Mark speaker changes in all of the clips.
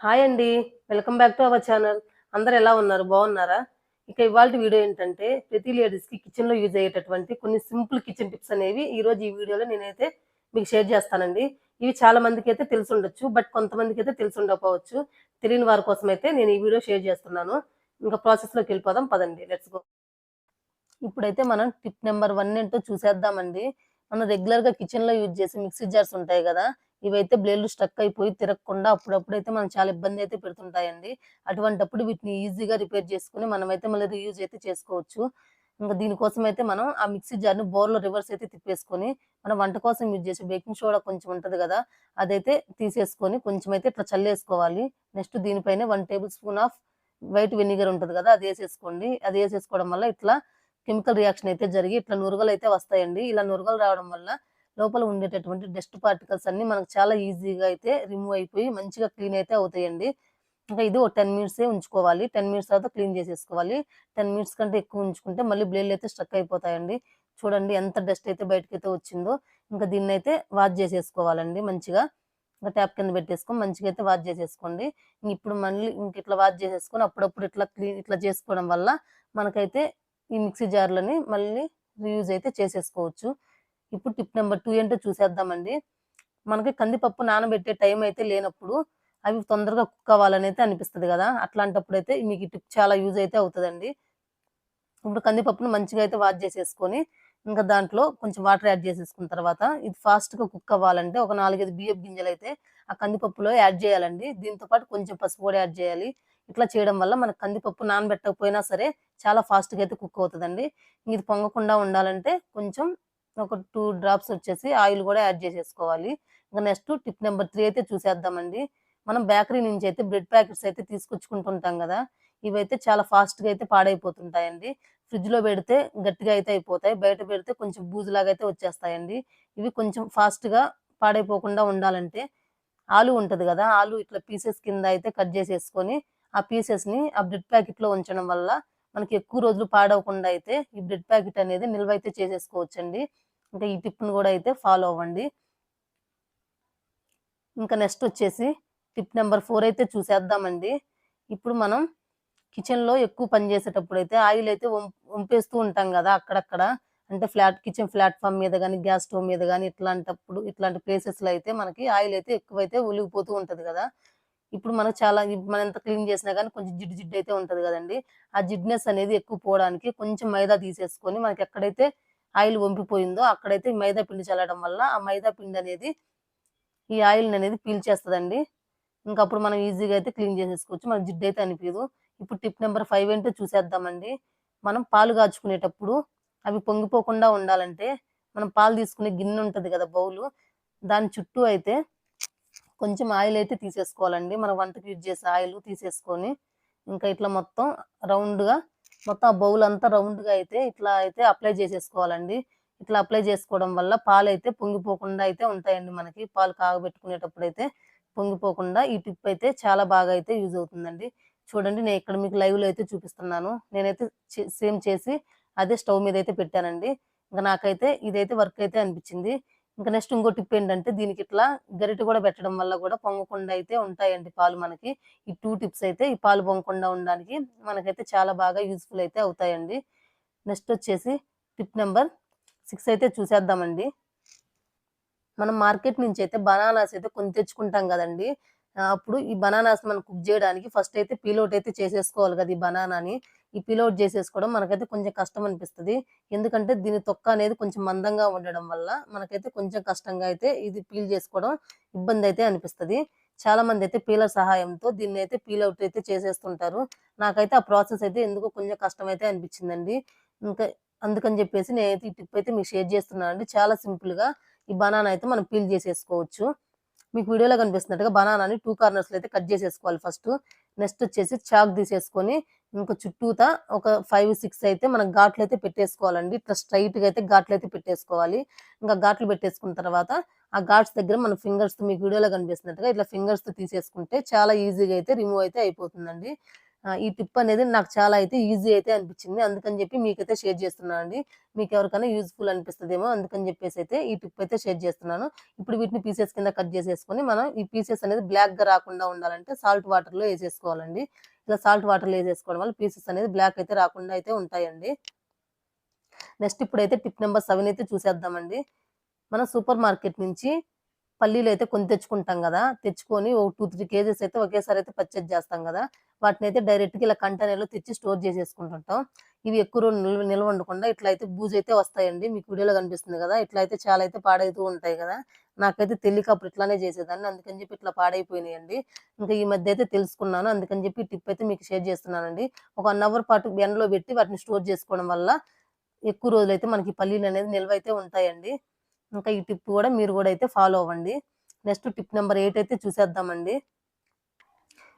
Speaker 1: Hi అండి. Welcome back to our channel. అందరు ఎలా ఉన్నారు? బాగున్నారా? ఇక ఇవాళ వీడియో ఏంటంటే ప్రతి లేడీస్కి కిచెన్లో యూజ్ అయ్యేటటువంటి కొన్ని సింపుల్ కిచెన్ టిప్స్ అనేవి ఈరోజు ఈ వీడియోలో నేనైతే మీకు షేర్ చేస్తానండి. ఇవి చాలా మందికి అయితే తెలిసి ఉండొచ్చు బట్ కొంతమందికి అయితే తెలిసి ఉండకపోవచ్చు. తెలియని వారి కోసం అయితే నేను ఈ వీడియో షేర్ చేస్తున్నాను. ఇంకా ప్రాసెస్లోకి వెళ్ళిపోదాం. పదండి. Let's go. ఇప్పుడైతే మనం టిప్ నెంబర్ వన్ ఏంటో చూసేద్దామండి. మనం రెగ్యులర్గా కిచెన్లో యూజ్ చేసే మిక్సీ జార్స్ ఉంటాయి కదా ఇవైతే బ్లేడ్లు స్టక్ అయిపోయి తిరగకుండా అప్పుడప్పుడు అయితే మనం చాలా ఇబ్బంది అయితే పెడుతుంటాయండి. అటువంటప్పుడు వీటిని ఈజీగా రిపేర్ చేసుకుని మనమైతే మళ్ళీ రీయూజ్ అయితే చేసుకోవచ్చు. ఇంకా దీనికోసం అయితే మనం ఆ మిక్సీ జార్ని బోర్లో రివర్స్ అయితే తిప్పేసుకొని మనం వంట కోసం యూజ్ చేసే బేకింగ్ సోడా కొంచెం ఉంటుంది కదా అదైతే తీసేసుకొని కొంచెం అయితే ఇట్లా చల్లేసుకోవాలి. నెక్స్ట్ దీనిపైన one tablespoon of white vinegar ఉంటుంది కదా అది వేసేసుకోండి. అది వేసేసుకోవడం వల్ల ఇట్లా కెమికల్ రియాక్షన్ అయితే జరిగి ఇట్లా నురగలు అయితే వస్తాయండి. ఇలా నురగలు రావడం వల్ల లోపల ఉండేటటువంటి డస్ట్ పార్టికల్స్ అన్ని మనకు చాలా ఈజీగా అయితే రిమూవ్ అయిపోయి మంచిగా క్లీన్ అయితే అవుతాయండి. ఇంకా ఇది ఒక టెన్ మినిట్స్ ఉంచుకోవాలి. టెన్ మినిట్స్ తర్వాత క్లీన్ చేసేసుకోవాలి. టెన్ మినిట్స్ కంటే ఎక్కువ ఉంచుకుంటే మళ్ళీ బ్లేడ్లు అయితే స్ట్రక్ అయిపోతాయండి. చూడండి ఎంత డస్ట్ అయితే బయటకైతే అయితే వచ్చిందో. ఇంకా దీన్ని అయితే వాష్ చేసేసుకోవాలండి మంచిగా. ఇంకా ట్యాప్ కింద పెట్టేసుకొని మంచిగా అయితే వాష్ చేసేసుకోండి. ఇప్పుడు మళ్ళీ ఇంక ఇట్లా వాష్ చేసేసుకొని అప్పుడప్పుడు ఇట్లా క్లీన్ ఇట్లా చేసుకోవడం వల్ల మనకైతే ఈ మిక్సీ జార్లని మళ్ళీ రీయూజ్ అయితే చేసేసుకోవచ్చు. ఇప్పుడు టిప్ నెంబర్ టూ ఏంటో చూసేద్దామండి. మనకి కందిపప్పు నానబెట్టే టైం అయితే లేనప్పుడు అవి తొందరగా కుక్ అవ్వాలని అయితే అనిపిస్తుంది కదా. అట్లాంటప్పుడు అయితే మీకు ఈ టిప్ చాలా యూజ్ అయితే అవుతుందండి. ఇప్పుడు కందిపప్పును మంచిగా అయితే వాష్ చేసేసుకొని ఇంకా దాంట్లో కొంచెం వాటర్ యాడ్ చేసేసుకున్న తర్వాత ఇది ఫాస్ట్గా కుక్ అవ్వాలంటే ఒక నాలుగైదు బియ్యపు గింజలు అయితే ఆ కందిపప్పులో యాడ్ చేయాలండి. దీంతో పాటు కొంచెం పసుపు కూడా యాడ్ చేయాలి. ఇట్లా చేయడం వల్ల మన కందిపప్పు నానబెట్టకపోయినా సరే చాలా ఫాస్ట్గా అయితే కుక్ అవుతుందండి. ఇది పొంగకుండా ఉండాలంటే కొంచెం ఒక టూ డ్రాప్స్ వచ్చేసి ఆయిల్ కూడా యాడ్ చేసేసుకోవాలి. ఇంకా నెక్స్ట్ టిప్ నెంబర్ త్రీ అయితే చూసేద్దామండి. మనం బేకరీ నుంచి అయితే బ్రెడ్ ప్యాకెట్స్ అయితే తీసుకొచ్చుకుంటుంటాం కదా ఇవైతే చాలా ఫాస్ట్గా అయితే పాడైపోతుంటాయండి. ఫ్రిడ్జ్లో పెడితే గట్టిగా అయితే అయిపోతాయి. బయట పెడితే కొంచెం బూజులాగా అయితే వచ్చేస్తాయండి. ఇవి కొంచెం ఫాస్ట్గా పాడైపోకుండా ఉండాలంటే ఆలు ఉంటుంది కదా ఆలు ఇట్లా పీసెస్ కింద అయితే కట్ చేసేసుకొని ఆ పీసెస్ని ఆ బ్రెడ్ ప్యాకెట్లో ఉంచడం వల్ల మనకి ఎక్కువ రోజులు పాడవకుండా అయితే ఈ బ్రెడ్ ప్యాకెట్ అనేది నిల్వ అయితే చేసేసుకోవచ్చండి. అంటే ఈ టిప్ను కూడా అయితే ఫాలో అవ్వండి. ఇంకా నెక్స్ట్ వచ్చేసి టిప్ నెంబర్ ఫోర్ అయితే చూసేద్దామండి. ఇప్పుడు మనం కిచెన్లో ఎక్కువ పని చేసేటప్పుడు అయితే ఆయిల్ అయితే వం- వంపేస్తూ ఉంటాం కదా అక్కడక్కడ. అంటే ఫ్లాట్ కిచెన్ ప్లాట్ఫామ్ మీద కానీ గ్యాస్ స్టవ్ మీద కానీ ఇట్లాంటప్పుడు ఇట్లాంటి ప్లేసెస్లో అయితే మనకి ఆయిల్ అయితే ఎక్కువైతే ఒలిగిపోతూ ఉంటుంది కదా. ఇప్పుడు మనకు చాలా మనం ఎంత క్లీన్ చేసినా కానీ కొంచెం జిడ్డు జిడ్డు అయితే ఉంటుంది కదండి. ఆ జిడ్నెస్ అనేది ఎక్కువ పోవడానికి కొంచెం మైదా తీసేసుకొని మనకి ఎక్కడైతే ఆయిల్ వంపిపోయిందో అక్కడైతే మైదా పిండి చల్లడం వల్ల ఆ మైదా పిండి అనేది ఈ ఆయిల్ని అనేది పీల్చేస్తుందండి. ఇంకా అప్పుడు మనం ఈజీగా అయితే క్లీన్ చేసేసుకోవచ్చు. మనకు జిడ్డు అయితే అనిపించదు ఇప్పుడు టిప్ నెంబర్ ఫైవ్ ఏంటో చూసేద్దామండి. మనం పాలు కాచుకునేటప్పుడు అవి పొంగిపోకుండా ఉండాలంటే మనం పాలు తీసుకునే గిన్నె ఉంటుంది కదా బౌలు దాని చుట్టూ అయితే కొంచెం ఆయిల్ అయితే తీసేసుకోవాలండి. మనం వంటకి యూజ్ చేసే ఆయిల్ తీసేసుకొని ఇంకా ఇట్లా మొత్తం రౌండ్గా మొత్తం ఆ బౌల్ అంతా రౌండ్గా అయితే ఇట్లా అయితే అప్లై చేసేసుకోవాలండి. ఇట్లా అప్లై చేసుకోవడం వల్ల పాలు అయితే పొంగిపోకుండా అయితే ఉంటాయండి మనకి. పాలు కాగబెట్టుకునేటప్పుడు అయితే పొంగిపోకుండా ఈ టిప్ అయితే చాలా బాగా అయితే యూజ్ అవుతుందండి. చూడండి నేను ఇక్కడ మీకు లైవ్లో అయితే చూపిస్తున్నాను. నేనైతే సేమ్ చేసి అదే స్టవ్ మీద అయితే పెట్టానండి. ఇంకా నాకైతే ఇదైతే వర్క్ అయితే అనిపించింది. ఇంకా నెక్స్ట్ ఇంకో టిప్ ఏంటంటే దీనికి ఇట్లా గరిట కూడా పెట్టడం వల్ల కూడా పొంగకుండా అయితే ఉంటాయండి పాలు మనకి. ఈ టూ టిప్స్ అయితే ఈ పాలు పొంగకుండా ఉండడానికి మనకైతే చాలా బాగా యూజ్ఫుల్ అయితే అవుతాయండి. నెక్స్ట్ వచ్చేసి టిప్ నెంబర్ సిక్స్ అయితే చూసేద్దామండి. మనం మార్కెట్ నుంచి అయితే బనానాస్ అయితే కొని తెచ్చుకుంటాం కదండి. అప్పుడు ఈ బనానాస్ మనం కుక్ చేయడానికి ఫస్ట్ అయితే పీలౌట్ అయితే చేసేసుకోవాలి కదా ఈ బనానాని. ఈ పీలౌట్ చేసేసుకోవడం మనకైతే కొంచెం కష్టం అనిపిస్తుంది ఎందుకంటే దీని తొక్క అనేది కొంచెం మందంగా ఉండడం వల్ల మనకైతే కొంచెం కష్టంగా అయితే ఇది పీల్ చేసుకోవడం ఇబ్బంది అయితే అనిపిస్తుంది. చాలా మంది అయితే పీలర్ సహాయంతో దీన్ని అయితే పీలౌట్ అయితే చేసేస్తుంటారు. నాకైతే ఆ ప్రాసెస్ అయితే ఎందుకో కొంచెం కష్టం అయితే అనిపించిందండి. ఇంకా అందుకని చెప్పేసి నేనైతే ఈ టిప్ అయితే మీకు షేర్ చేస్తున్నాను అండి చాలా సింపుల్గా ఈ బనానా అయితే మనం పీల్ చేసేసుకోవచ్చు. మీకు వీడియోలో కనిపిస్తున్నట్టుగా బనానాని టూ కార్నర్స్ అయితే కట్ చేసేసుకోవాలి ఫస్ట్ నెక్స్ట్ వచ్చేసి చాక్ తీసేసుకొని ఇంకా చుట్టూతా ఒక ఫైవ్ సిక్స్ అయితే మనం ఘాట్లు అయితే పెట్టేసుకోవాలండి. ఇట్లా స్ట్రైట్గా అయితే ఘాట్లు అయితే పెట్టేసుకోవాలి. ఇంకా ఘాట్లు పెట్టేసుకున్న తర్వాత ఆ ఘాట్స్ దగ్గర మన ఫింగర్స్తో మీకు వీడియోలో కనిపిస్తున్నట్టుగా ఇట్లా ఫింగర్స్తో తీసేసుకుంటే చాలా ఈజీగా అయితే రిమూవ్ అయితే అయిపోతుందండి. ఈ టిప్ అనేది నాకు చాలా అయితే ఈజీ అయితే అనిపించింది. అందుకని చెప్పి మీకైతే షేర్ చేస్తున్నాను అండి మీకు ఎవరికైనా యూజ్ఫుల్ అనిపిస్తుందేమో అందుకని చెప్పేసి అయితే ఈ టిప్ అయితే షేర్ చేస్తున్నాను. ఇప్పుడు వీటిని పీసెస్ కింద కట్ చేసేసుకొని మనం ఈ పీసెస్ అనేది బ్లాక్గా రాకుండా ఉండాలంటే సాల్ట్ వాటర్లో వేసేసుకోవాలండి. ఇలా సాల్ట్ వాటర్లో వేసేసుకోవడం వల్ల పీసెస్ అనేది బ్లాక్ అయితే రాకుండా అయితే ఉంటాయండి. నెక్స్ట్ ఇప్పుడైతే టిప్ నెంబర్ సెవెన్ అయితే చూసేద్దామండి. మనం సూపర్ మార్కెట్ నుంచి పల్లీలు అయితే కొని తెచ్చుకుంటాం కదా తెచ్చుకొని ఒక టూ త్రీ కేజెస్ అయితే ఒకేసారి అయితే పర్చేజ్ చేస్తాం కదా. వాటిని అయితే డైరెక్ట్గా ఇలా కంటైనర్లో తెచ్చి స్టోర్ చేసేసుకుంటుంటాం. ఇవి ఎక్కువ రోజులు నిల్వ నిల్వ ఉండకుండా ఇట్లా అయితే బూజు అయితే వస్తాయండి. మీకు వీడియోలో కనిపిస్తుంది కదా ఇట్లా అయితే చాలా అయితే పాడైతూ ఉంటాయి కదా. నాకైతే తెలియక అప్పుడు ఇట్లానే చేసేదాన్ని. అందుకని చెప్పి ఇట్లా పాడైపోయినాయండి. ఇంకా ఈ మధ్య అయితే తెలుసుకున్నాను. అందుకని చెప్పి టిప్ అయితే మీకు షేర్ చేస్తున్నానండి. ఒక వన్ అవర్ పాటు ఎండలో పెట్టి వాటిని స్టోర్ చేసుకోవడం వల్ల ఎక్కువ రోజులు అయితే మనకి పల్లీలు అనేది నిల్వ అయితే ఉంటాయండి. ఇంకా ఈ టిప్ కూడా మీరు కూడా అయితే ఫాలో అవ్వండి. నెక్స్ట్ టిప్ నెంబర్ ఎయిట్ అయితే చూసేద్దామండి.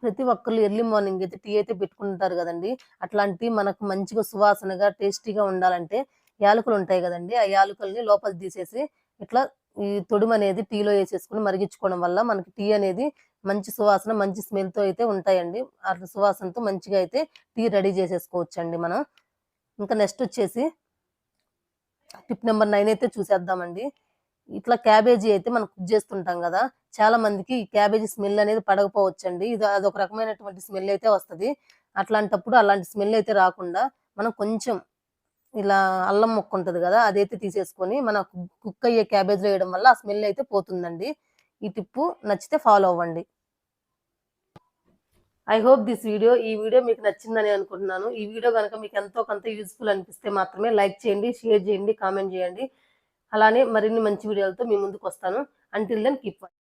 Speaker 1: ప్రతి ఒక్కరు ఎర్లీ మార్నింగ్ అయితే టీ అయితే పెట్టుకుంటారు కదండి. అట్లాంటి మనకు మంచిగా సువాసనగా టేస్టీగా ఉండాలంటే యాలకులు ఉంటాయి కదండి. ఆ యాలకుల్ని లోపల తీసేసి ఇట్లా ఈ తొడుము అనేది టీలో వేసేసుకుని మరిగించుకోవడం వల్ల మనకి టీ అనేది మంచి సువాసన మంచి స్మెల్తో అయితే ఉంటాయండి. అట్లా సువాసనతో మంచిగా అయితే టీ రెడీ చేసేసుకోవచ్చండి మనం. ఇంకా నెక్స్ట్ వచ్చేసి టిప్ నెంబర్ నైన్ అయితే చూసేద్దామండి. ఇట్లా క్యాబేజీ అయితే మనం కుక్ చేస్తుంటాం కదా చాలా మందికి క్యాబేజీ స్మెల్ అనేది పడకపోవచ్చండి. ఇది అదొక రకమైనటువంటి స్మెల్ అయితే వస్తది. అట్లాంటప్పుడు అలాంటి స్మెల్ అయితే రాకుండా మనం కొంచెం ఇలా అల్లం మొక్క ఉంటుంది కదా అదైతే తీసేసుకొని మన కుక్ అయ్యే క్యాబేజ్ వేయడం వల్ల ఆ స్మెల్ అయితే పోతుందండి. ఈ టిప్పు నచ్చితే ఫాలో అవ్వండి. ఐ హోప్ దిస్ వీడియో ఈ వీడియో మీకు నచ్చిందని అనుకుంటున్నాను. ఈ వీడియో కనుక మీకు ఎంతో కొంత యూస్ఫుల్ అనిపిస్తే మాత్రమే లైక్ చేయండి షేర్ చేయండి కామెంట్ చేయండి. అలానే మరిన్ని మంచి వీడియోలతో మీ ముందుకు వస్తాను. Until then keep